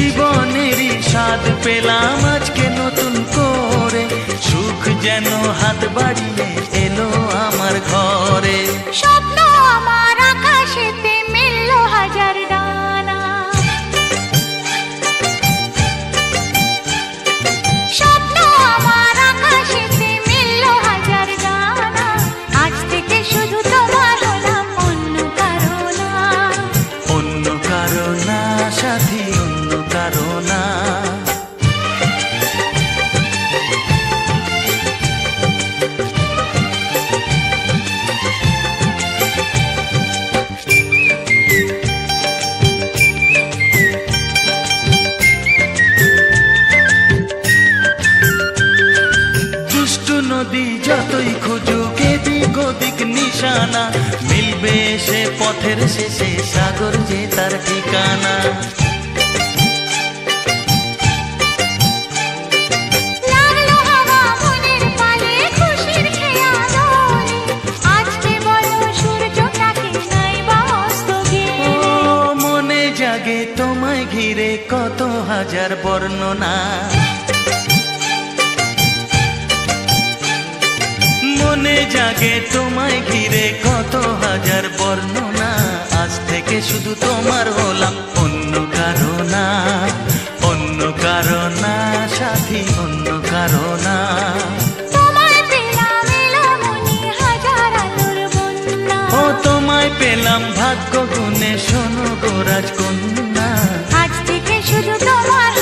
জীবনেরই স্বাদ পেলাম আজকে নতুন করে। সুখ যেন হাত বাড়িয়ে এলো আমার ঘরে। স্বপ্ন আমার নদী যতই খুঁজুক এদিক ওদিক নিশানা মিলবে সে পথের শেষে সাগর যে তার ঠিকানা। মনে জাগে তোমায় ঘিরে কত হাজার বর্ণনা। মনে জাগে তোমায় ঘিরে কত হাজার বর্ণনা। আজ থেকে শুধু তোমার হলাম অন্য কারও না অন্য কারও না সাথী অন্য কারও না তোমায় পেলাম ভাগ্য গুণে শোনো গো রাজকন্যা। আজ থেকে শুধু তোমার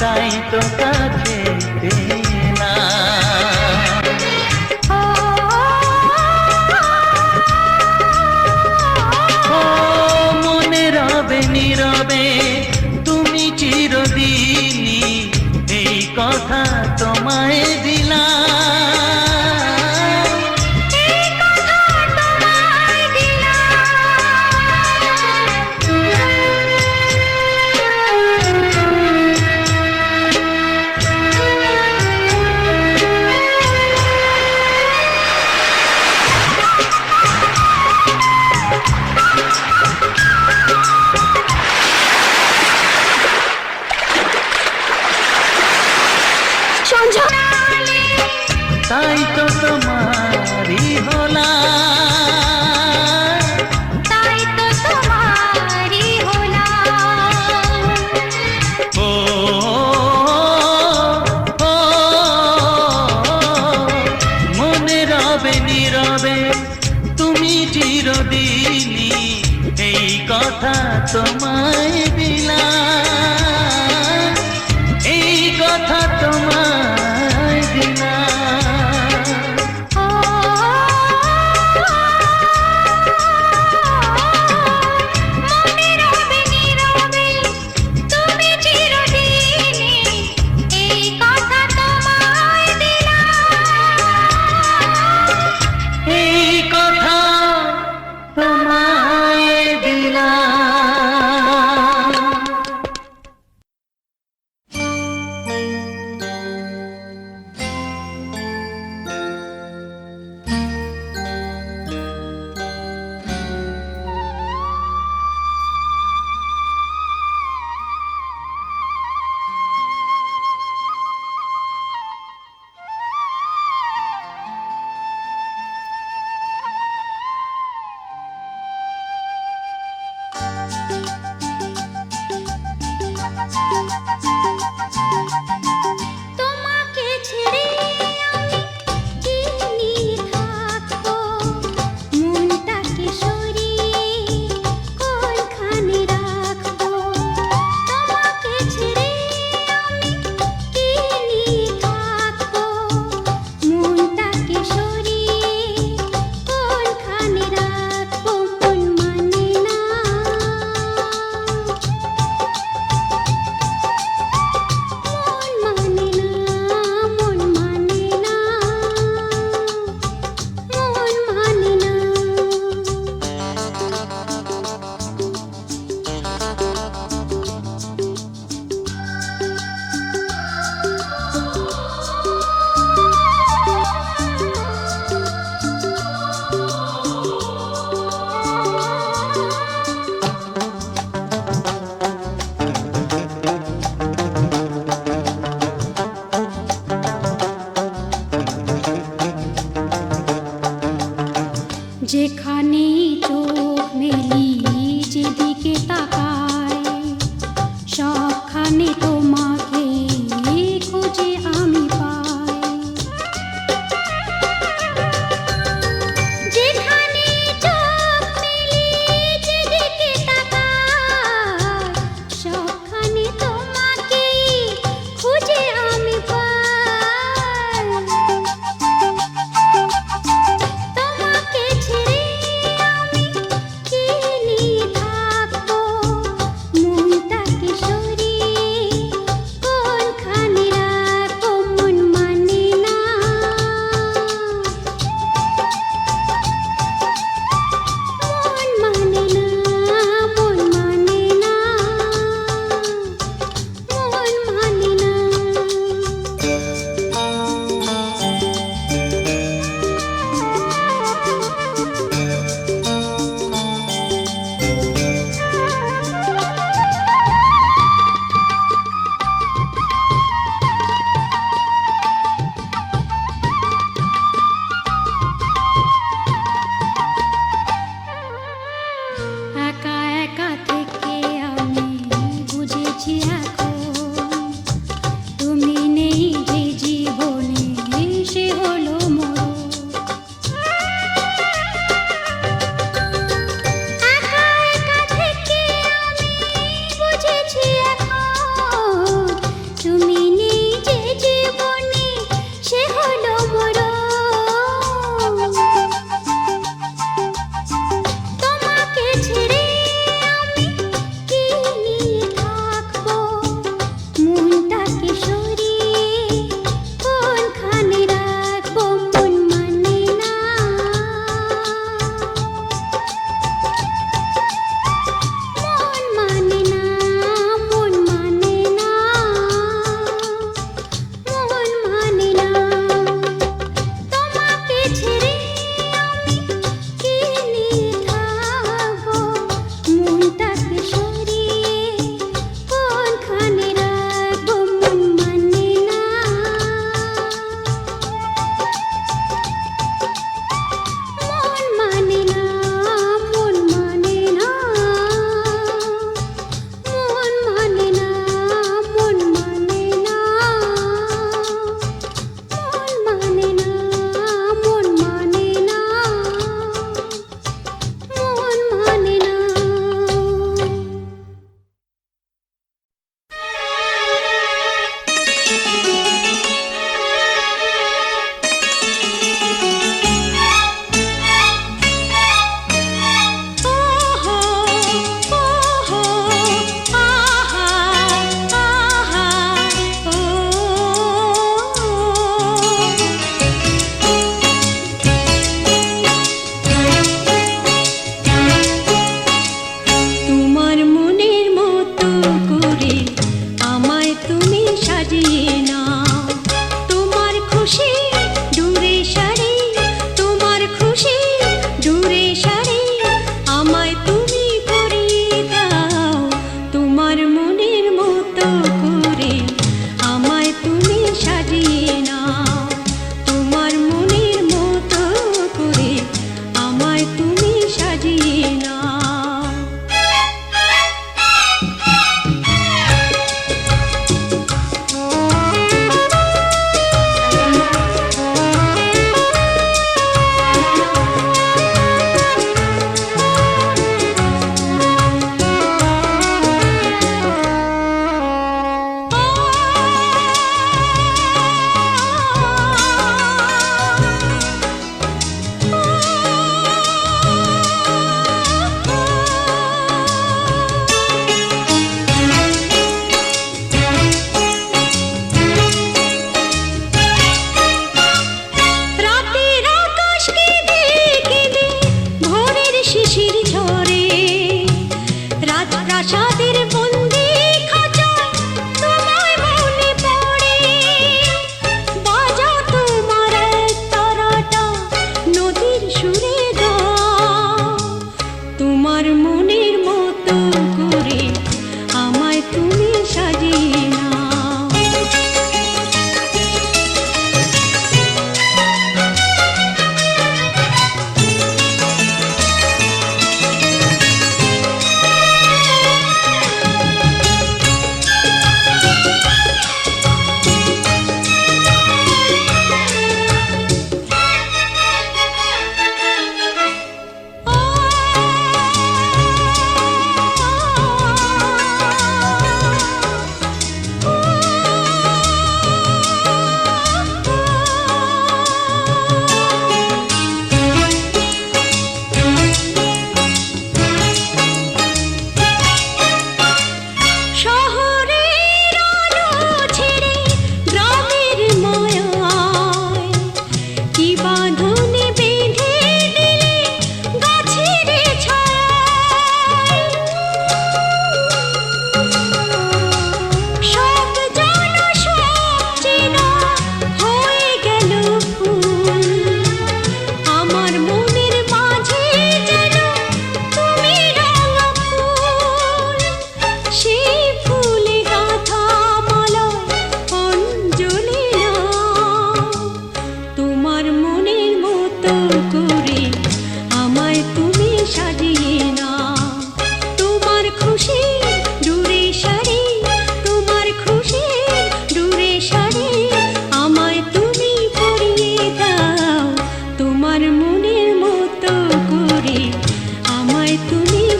তাই তো কাছে। সঞ্জনা। তাই তো তোমারই হলাম।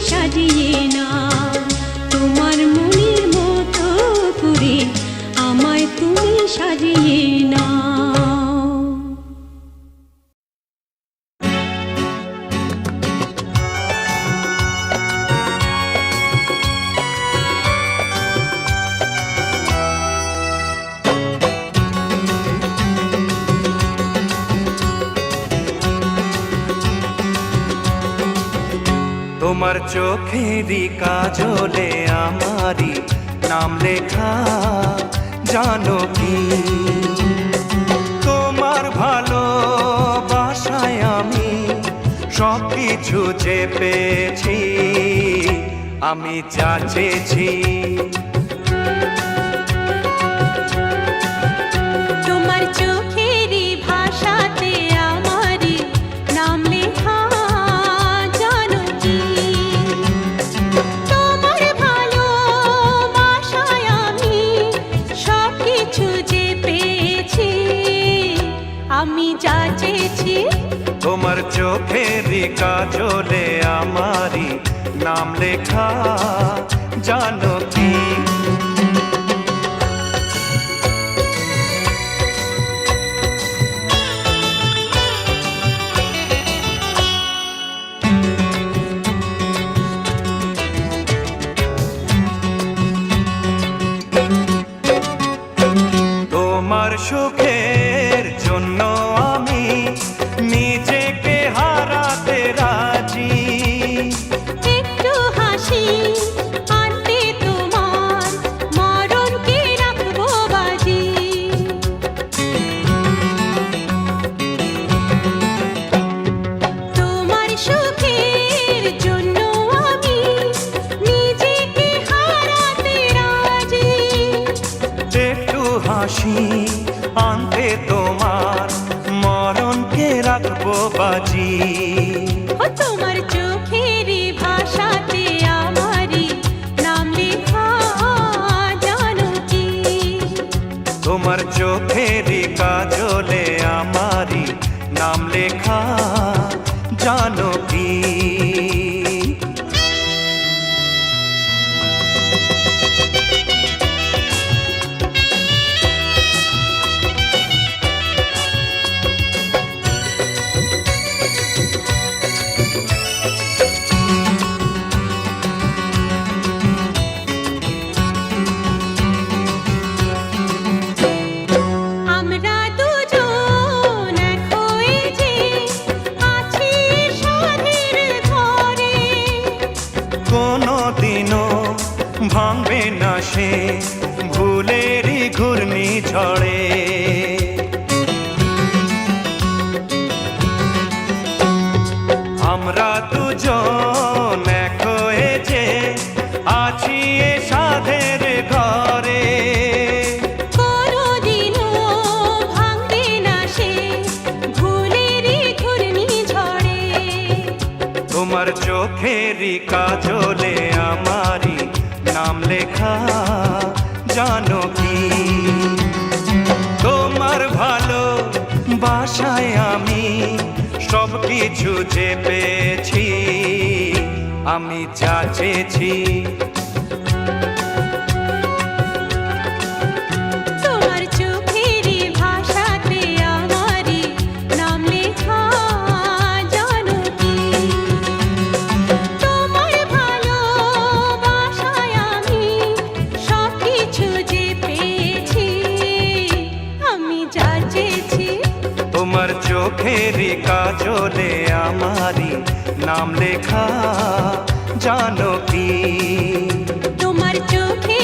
সাজিয়ে না। তোমার মনের মতো করে আমায় তুমি সাজিয়ে ভেরি কাজলে আমারি নাম লেখা, জানো কি? তোমার ভালো বাসায় আমি সব কিছু চেপেছি, আমি চাচেছি। তোমার চোখ চোখেরই কাজলে আমারি নাম লেখা। জানো কি ভাঙবে না সে ভুলেরই ঘূর্ণি ঝড়ে। আমরা তো কিছু চেপেছি আমি চাচেছি চোখেরই কাজলে আমারি নাম লেখা জানো কি? তোমার চোখে